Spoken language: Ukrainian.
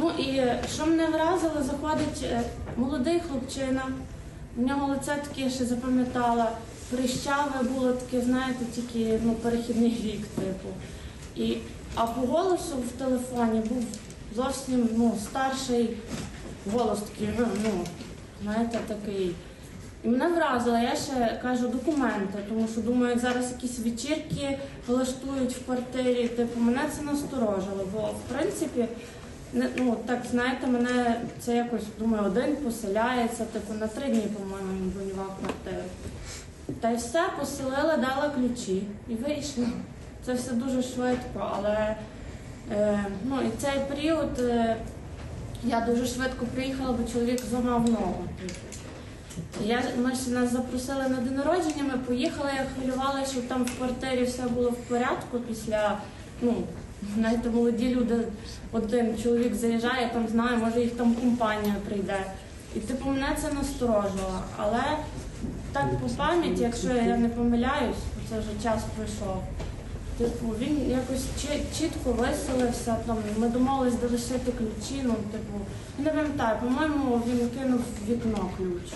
Ну і що мене вразило, заходить е, молодий хлопчина, в нього лице таке, ще запам'ятала, прищаве було таке, знаєте, тільки ну, перехідний вік, типу. І, а по голосу в телефоні був зовсім ну, старший голос такий, ну, ну, знаєте, такий. І мене вразило, я ще кажу документи, тому що думаю, як зараз якісь вечірки влаштують в квартирі. Типу, мене це насторожило, бо в принципі, ну так знаєте, мене це якось думаю, один поселяється, типу на три дні, по-моєму, він бронював квартиру. Та й все, поселила, дала ключі і вийшла. Це все дуже швидко, але е, ну, і цей період е, я дуже швидко приїхала, бо чоловік зламав ногу. Я, ми ж нас запросили на день народження, ми поїхали, я хвилювалася, щоб там в квартирі все було в порядку після, ну, знаєте, молоді люди, один чоловік заїжджає, там знає, може їх там компанія прийде. І типу мене це насторожило. Але так по пам'яті, якщо я не помиляюсь, це вже час пройшов. Типу, він якось чі- чітко виселився, там ми домовились залишити ключі, ну, типу, не пам'ятаю, по-моєму, він кинув в вікно ключ.